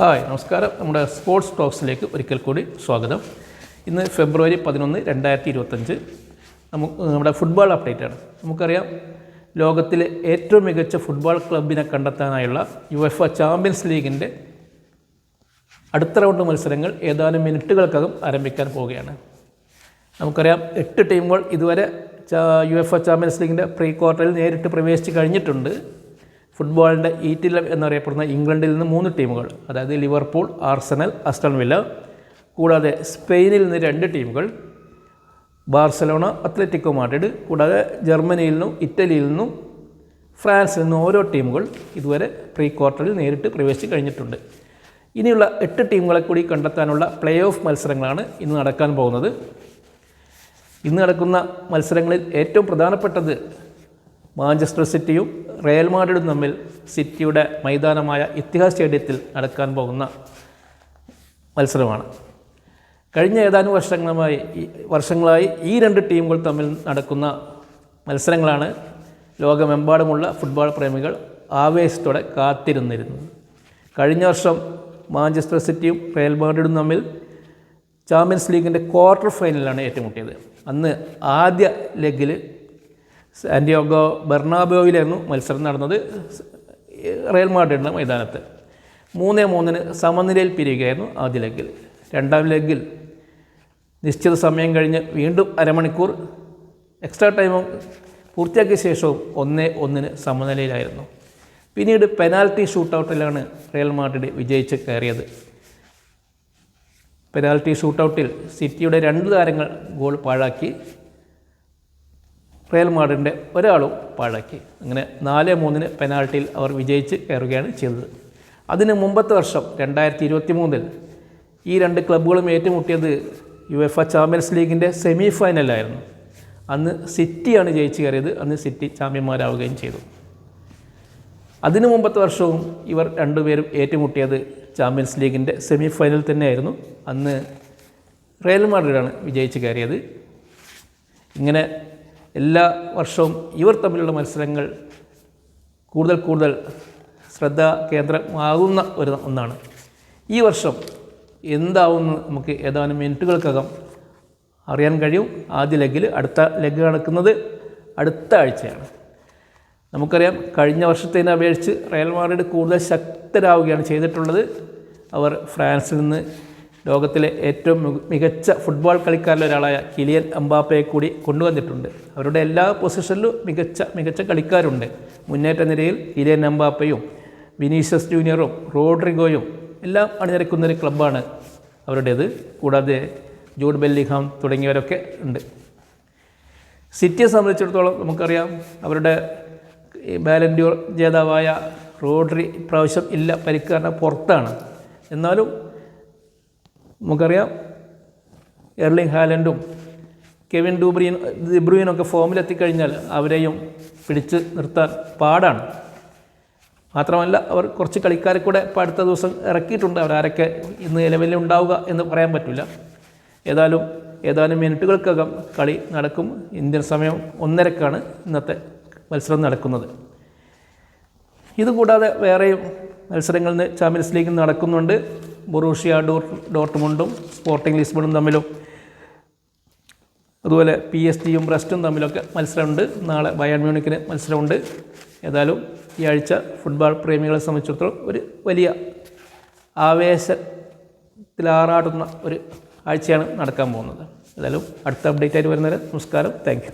Hi നമസ്കാരം. നമ്മുടെ sports ടോക്സിലേക്ക് ഒരിക്കൽ കൂടി സ്വാഗതം. ഇന്ന് ഫെബ്രുവരി പതിനൊന്ന് രണ്ടായിരത്തി ഇരുപത്തഞ്ച് നമുക്ക് നമ്മുടെ ഫുട്ബോൾ അപ്ഡേറ്റ് ആണ്. നമുക്കറിയാം ലോകത്തിലെ ഏറ്റവും മികച്ച ഫുട്ബോൾ ക്ലബിനെ കണ്ടെത്താനായുള്ള യു എഫ് ചാമ്പ്യൻസ് ലീഗിന്റെ അടുത്ത റൗണ്ട് മത്സരങ്ങൾ ഏതാനും മിനിറ്റുകൾക്കകം ആരംഭിക്കാൻ പോവുകയാണ്. നമുക്കറിയാം എട്ട് ടീമുകൾ ഇതുവരെ യു എഫ് ചാമ്പ്യൻസ് ലീഗിന്റെ പ്രീ ക്വാർട്ടറിൽ നേരിട്ട് പ്രവേശിച്ച് കഴിഞ്ഞിട്ടുണ്ട്. ഫുട്ബോളിന്റെ ഈറ്റിൽ എന്നറിയപ്പെടുന്ന ഇംഗ്ലണ്ടിൽ നിന്ന് മൂന്ന് ടീമുകൾ അതായത് ലിവർപൂൾ ആർസനൽ അസ്റ്റൺ വില്ല കൂടാതെ സ്പെയിനിൽ നിന്ന് രണ്ട് ടീമുകൾ ബാർസലോണ അത്ലറ്റിക്കോ മാഡ്രിഡ് കൂടാതെ ജർമ്മനിയിൽ നിന്നും ഇറ്റലിയിൽ നിന്നും ഫ്രാൻസിൽ നിന്നും ഓരോ ടീമുകൾ ഇതുവരെ പ്രീ ക്വാർട്ടറിൽ നേരിട്ട് പ്രവേശിച്ച് കഴിഞ്ഞിട്ടുണ്ട്. ഇനിയുള്ള എട്ട് ടീമുകളെ കൂടി കണ്ടെത്താനുള്ള പ്ലേ ഓഫ് മത്സരങ്ങളാണ് ഇന്ന് നടക്കാൻ പോകുന്നത്. ഇന്ന് നടക്കുന്ന മത്സരങ്ങളിൽ ഏറ്റവും പ്രധാനപ്പെട്ടത് മാഞ്ചസ്റ്റർ സിറ്റിയും റയൽ മാഡ്രിഡും തമ്മിൽ സിറ്റിയുടെ മൈതാനമായ ഇത്തിഹാസ് സ്റ്റേഡിയത്തിൽ നടക്കാൻ പോകുന്ന മത്സരമാണ്. കഴിഞ്ഞ ഏതാനും വർഷങ്ങളുമായി വർഷങ്ങളായി ഈ രണ്ട് ടീമുകൾ തമ്മിൽ നടക്കുന്ന മത്സരങ്ങളാണ് ലോകമെമ്പാടുമുള്ള ഫുട്ബോൾ പ്രേമികൾ ആവേശത്തോടെ കാത്തിരുന്നിരുന്നത്. കഴിഞ്ഞ വർഷം മാഞ്ചസ്റ്റർ സിറ്റിയും റയൽ മാഡ്രിഡും തമ്മിൽ ചാമ്പ്യൻസ് ലീഗിന്റെ ക്വാർട്ടർ ഫൈനലിലാണ് ഏറ്റുമുട്ടിയത്. അന്ന് ആദ്യ ലെഗിൽ സാന്റിയോഗോ ബെർണാബോയിലായിരുന്നു മത്സരം നടന്നത്. റയൽ മാഡ്രിഡിന്റെ മൈതാനത്ത്. മൂന്നേ മൂന്നിന് സമനിലയിൽ പിരിയുകയായിരുന്നു ആദ്യ ലെഗിൽ രണ്ടാം ലെഗിൽ നിശ്ചിത സമയം കഴിഞ്ഞ് വീണ്ടും അരമണിക്കൂർ എക്സ്ട്രാ ടൈമും പൂർത്തിയാക്കിയ ശേഷവും ഒന്നേ ഒന്നിന് സമനിലയിലായിരുന്നു. പിന്നീട് പെനാൽറ്റി ഷൂട്ടൗട്ടിലാണ് റയൽ മാഡ്രിഡ് വിജയിച്ച് കയറിയത്. പെനാൽറ്റി ഷൂട്ടൗട്ടിൽ സിറ്റിയുടെ രണ്ട് താരങ്ങൾ ഗോൾ പാഴാക്കി. റയൽ മാഡ്രിഡിന്റെ ഒരാളും പാഴാക്കി. അങ്ങനെ നാല് മൂന്നിന് പെനാൾട്ടിയിൽ അവർ വിജയിച്ച് കയറുകയാണ് ചെയ്തത്. അതിന് മുമ്പത്തെ വർഷം രണ്ടായിരത്തി ഇരുപത്തി മൂന്നിൽ ഈ രണ്ട് ക്ലബ്ബുകളും ഏറ്റുമുട്ടിയത് യു എഫ് എ ചാമ്പ്യൻസ് ലീഗിന്റെ സെമി ഫൈനലായിരുന്നു അന്ന് സിറ്റിയാണ് ജയിച്ച് കയറിയത്. അന്ന് സിറ്റി ചാമ്പ്യന്മാരാവുകയും ചെയ്തു. അതിനു മുമ്പത്തെ വർഷവും ഇവർ രണ്ടുപേരും ഏറ്റുമുട്ടിയത് ചാമ്പ്യൻസ് ലീഗിന്റെ സെമി ഫൈനൽ തന്നെയായിരുന്നു. അന്ന് റയൽ മാഡ്രിഡാണ് വിജയിച്ച് കയറിയത്. ഇങ്ങനെ എല്ലാ വർഷവും ഇവർ തമ്മിലുള്ള മത്സരങ്ങൾ കൂടുതൽ കൂടുതൽ ശ്രദ്ധ കേന്ദ്രമാകുന്ന ഒരു ഒന്നാണ്. ഈ വർഷം എന്താവുമെന്ന് നമുക്ക് ഏതാനും മിനിറ്റുകൾക്കകം അറിയാൻ കഴിയും. ആദ്യ ലെഗിൽ അടുത്ത ലെഗ് നടക്കുന്നത് അടുത്ത ആഴ്ചയാണ്. നമുക്കറിയാം കഴിഞ്ഞ വർഷത്തേനെ അപേക്ഷിച്ച് റയൽ മാഡ്രിഡ് കൂടുതൽ ശക്തരാവുകയാണ് ചെയ്തിട്ടുള്ളത്. അവർ ഫ്രാൻസിൽ നിന്ന് ലോകത്തിലെ ഏറ്റവും മികച്ച ഫുട്ബോൾ കളിക്കാരിൽ ഒരാളായ കിലിയൻ എംബാപ്പയെ കൂടി കൊണ്ടുവന്നിട്ടുണ്ട്. അവരുടെ എല്ലാ പൊസിഷനിലും മികച്ച മികച്ച കളിക്കാരുണ്ട്. മുന്നേറ്റ നിരയിൽ കിലിയൻ എംബാപ്പയും വിനീഷ്യസ് ജൂനിയറും റോഡ്രിഗോയും എല്ലാം അണിനിരക്കുന്ന ഒരു ക്ലബ്ബാണ് അവരുടേത്. കൂടാതെ ജൂഡ് ബെല്ലിഹാം തുടങ്ങിയവരൊക്കെ ഉണ്ട്. സിറ്റിയെ സംബന്ധിച്ചിടത്തോളം നമുക്കറിയാം അവരുടെ ബാലൻഡിയോ ജേതാവായ റോഡ്രി പ്രാവശ്യം ഇല്ല പരിക്കാരണ കാരണം പുറത്താണ്. എന്നാലും നമുക്കറിയാം. എർലിംഗ് ഹാലൻഡും കെവിൻ ഡൂബ്രിയൻ ഒക്കെ ഫോമിലെത്തിക്കഴിഞ്ഞാൽ അവരെയും പിടിച്ച് നിർത്താൻ പാടാണ്. മാത്രമല്ല അവർ കുറച്ച് കളിക്കാരെ കൂടെ ഇപ്പോൾ അടുത്ത ദിവസം ഇറക്കിയിട്ടുണ്ട്. അവരാരൊക്കെ ഇന്ന് നിലവിൽ ഉണ്ടാവുക എന്ന് പറയാൻ പറ്റില്ല. ഏതായാലും ഏതാനും മിനിറ്റുകൾക്കകം കളി നടക്കും. ഇന്ത്യൻ സമയം ഒന്നരക്കാണ് ഇന്നത്തെ മത്സരം നടക്കുന്നത്. ഇതുകൂടാതെ വേറെയും മത്സരങ്ങൾ ചാമ്പ്യൻസ് ലീഗിൽ നടക്കുന്നുണ്ട്. ബൊറൂഷ്യ ഡോർ ഡോർട്ട്മുണ്ടും സ്പോർട്ടിംഗ് ലിസ്ബണും തമ്മിലും അതുപോലെ പി എസ് ജിയും ബ്രസ്റ്റും തമ്മിലൊക്കെ മത്സരമുണ്ട്. നാളെ ബയൺ മ്യൂണിക്കിന് മത്സരമുണ്ട്. ഏതായാലും ഈ ആഴ്ച ഫുട്ബോൾ പ്രേമികളെ സംബന്ധിച്ചിടത്തോളം ഒരു വലിയ ആവേശത്തിലാറാടുന്ന ഒരു ആഴ്ചയാണ് നടക്കാൻ പോകുന്നത്. ഏതായാലും അടുത്ത അപ്ഡേറ്റ് ആയിട്ട് വരുന്നവരെ നമസ്കാരം. താങ്ക്